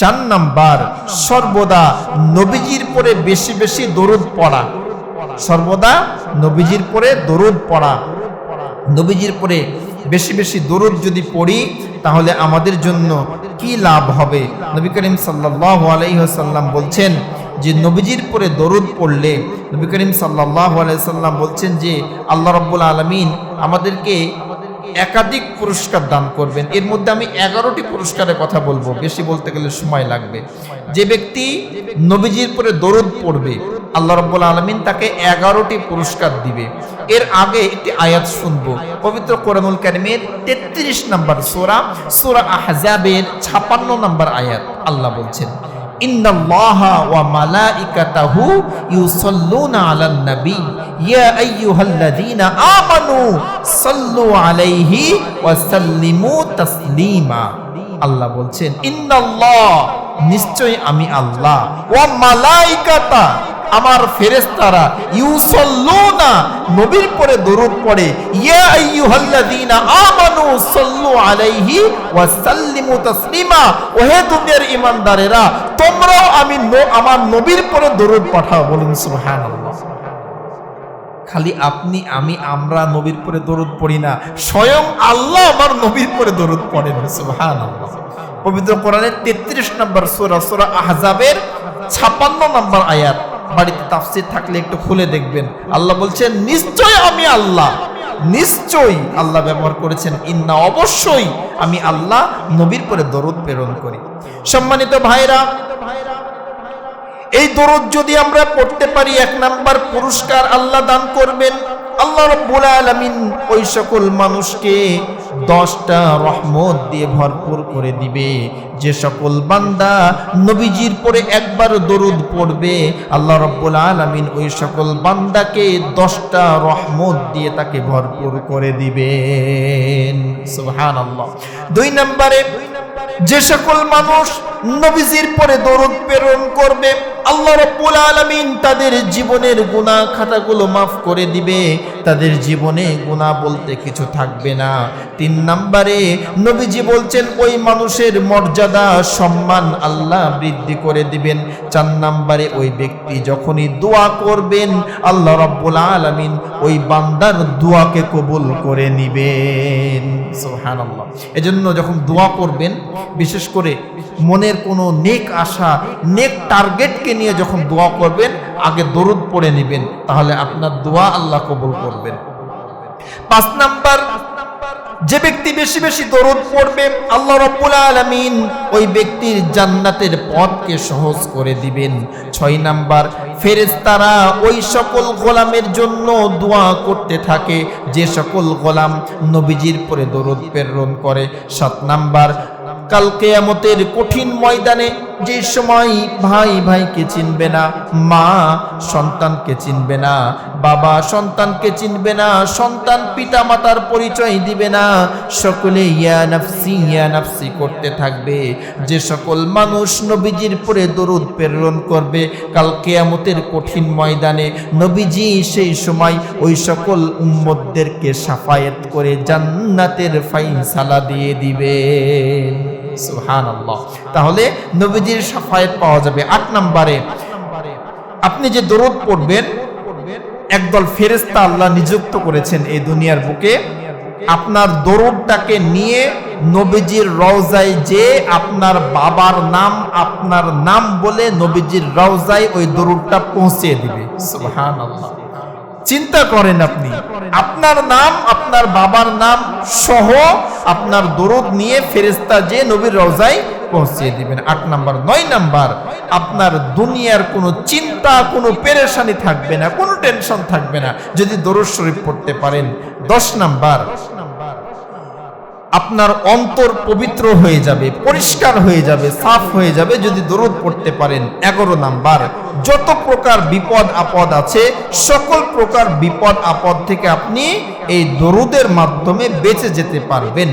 চার নাম্বার, সর্বদা নবীজির পরে বেশি বেশি দরুদ পড়া। সর্বদা নবীজির পরে দরুদ পড়া। নবীজির পরে বেশি বেশি দরুদ যদি পড়ি, তাহলে আমাদের জন্য কি লাভ হবে? নবী করিম সাল্লাহ আলাইসাল্লাম বলছেন যে, নবীজির পরে দরুদ পড়লে, নবী করিম সাল্লাহ আলাইসাল্লাম বলছেন যে, আল্লাহ রব্বুল আলমিন আমাদেরকে একাধিক পুরস্কার দান করবেন। এর মধ্যে আমি এগারোটি পুরস্কারের কথা বলব। বেশি বলতে গেলে সময় লাগবে। যে ব্যক্তি নবীজির পরে দরুদ পড়বে, আল্লাহ রব্বুল আলমিন তাকে এগারোটি পুরস্কার দিবে। এর আগে একটি আয়াত শুনব। পবিত্র কোরআনুল কারিমের তেত্রিশ নম্বর সোরা সোরা আহজাবের ছাপান্ন নম্বর আয়াত। আল্লাহ বলছেন ইন্নাল্লাহা ওয়া মালাইকাতাহু ইউসাল্লুনা আলান নবী ইয়া আইয়ুহাল্লাযীনা আমানু সাল্লু আলাইহি ওয়া সাল্লিমু তাসলিমা আল্লাহ বলছেন ইন্নাল্লাহ নিশ্চয় আমি আল্লাহ। ওয়া মালাইকাতা আমার ফেরেশতারা, ইউসাল্লুনা, নবীর পরে দরুদ পড়ে, ইয়া আইয়ুহাল্লাযীনা আমানু সাল্লু আলাইহি ওয়া সাল্লিমু তাসলিমা, ওহে দুনিয়ার ঈমানদারেরা, তোমরাও আমি আমার নবীর পরে দরুদ পাঠাও, বলুন সুবহানাল্লাহ। খালি আপনি, আমি, আমরা নবীর পরে দরুদ পড়ি না, স্বয়ং আল্লাহ আমার নবীর পরে দরুদ পড়েন, সুবহানাল্লাহ। পবিত্র কোরআনের তেত্রিশ নম্বর সূরা সূরা আহজাবের ছাপান্ন নম্বর আয়াত। বাড়িতে তাফসির থাকলে একটু খুলে দেখবেন। আল্লাহ বলছেন, নিশ্চয় আমি আল্লাহ। নিশ্চয়ই আল্লাহ ব্যবহার করেছেন। ইন্না অবশ্যই আমি আল্লাহ নবীর পরে দরুদ প্রেরণ করি। সম্মানিত ভাইরা এই দরুদ যদি আমরা পড়তে পারি, এক নাম্বার পুরস্কার আল্লাহ দান করবেন। আল্লাহ রব্বুল আলামিন ওই সকল মানুষকে দশটা রহমত দিয়ে ভরপুর করে দিবে। যে সকল বান্দা নবীজির পরে একবার দরুদ পড়বে, আল্লাহ রব্বুল আলমিন ওই সকল বান্দাকে দশটা রহমত দিয়ে তাকে ভরপুর করে দিবেন। সুবহানাল্লাহ। দুই নম্বরে, যে সকল মানুষ নবীজির পরে দরুদ প্রেরণ করবে। আল্লাহ রব্বুল আলামিন তাদের জীবনের গুনাহ খাতাগুলো মাফ করে দিবে। তাদের জীবনে গুনাহ বলতে কিছু থাকবে না। তিন নম্বরে নবীজি বলছেন, ওই মানুষের মর্যাদা, সম্মান আল্লাহ বৃদ্ধি করে দিবেন। চার নম্বরে, ওই ব্যক্তি যখনই দোয়া করবেন, আল্লাহ রব্বুল আলামিন ওই বান্দার দোয়াকে কবুল করে নিবেন। সুবহানাল্লাহ। এজন্য যখন দোয়া করবেন, বিশেষ করে মনের কোনো নেক আশা, নেক টার্গেটকে নিয়ে যখন দোয়া করবেন, আগে দরুদ পড়ে নেবেন, তাহলে আপনার দোয়া আল্লাহ কবুল করবেন। পাঁচ নাম্বার, যে ব্যক্তি বেশি বেশি দরুদ পড়বে, আল্লাহ রব্বুল আলামিন ওই ব্যক্তির জান্নাতের পথকে সহজ করে দিবেন। ছয় নাম্বার ফেরেস্তারা ওই সকল গোলামের জন্য দোয়া করতে থাকে, যে সকল গোলাম নবীজির পরে দরুদ প্রেরণ করে। সাত নাম্বার কাল কেয়ামতের কঠিন ময়দানে যে সময় ভাই ভাইকে চিনবে না, মা সন্তানকে চিনবে না, বাবা সন্তানকে চিনবে না, সন্তান পিতা মাতার পরিচয় দিবে না, সকলে ইয়া নাফসি ইয়া নাফসি করতে থাকবে। যে সকল মানুষ নবীজির পরে দরুদ প্রেরণ করবে, কাল কেয়ামতের কঠিন ময়দানে নবীজি সেই সময় ওই সকল উম্মতদেরকে সাফায়েত করে জান্নাতের ফাইসালা দিয়ে সুবহানাল্লাহ। তাহলে নবীজির সাফায়েত পাওয়া যাবে আট নম্বরে। আপনি যে দরুদ পড়বেন, একদল ফেরেস্তা আল্লাহ নিযুক্ত করেছেন এই দুনিয়ার বুকে। আপনার দরুদটাকে নিয়ে নবীজির রওজায় যে আপনার বাবার নাম, আপনার নাম বলে নবীজির রওজায় ওই দরুদটা পৌঁছে দিবে। সুবহানাল্লাহ। চিন্তা করেন আপনি। আপনার নাম, আপনার বাবার নাম সহ আপনার দরদ নিয়ে ফেরেস্তা যে নবীর রওজায় পৌঁছিয়ে দিবেন। আট নাম্বার, নয় নাম্বার, আপনার দুনিয়ার কোনো চিন্তা, কোনো পেরেশানি থাকবে না, কোনো টেনশন থাকবে না। যদি দরদ শরীফ পড়তে পারেন, দশ নাম্বার আপনার অন্তর পবিত্র হয়ে যাবে, পরিষ্কার হয়ে যাবে, সাফ হয়ে যাবে যদি দরুদ পড়তে পারেন। এগারো নাম্বার, যত প্রকার বিপদ আপদ আছে, সকল প্রকার বিপদ আপদ থেকে আপনি এই দরুদের মাধ্যমে বেঁচে যেতে পারবেন।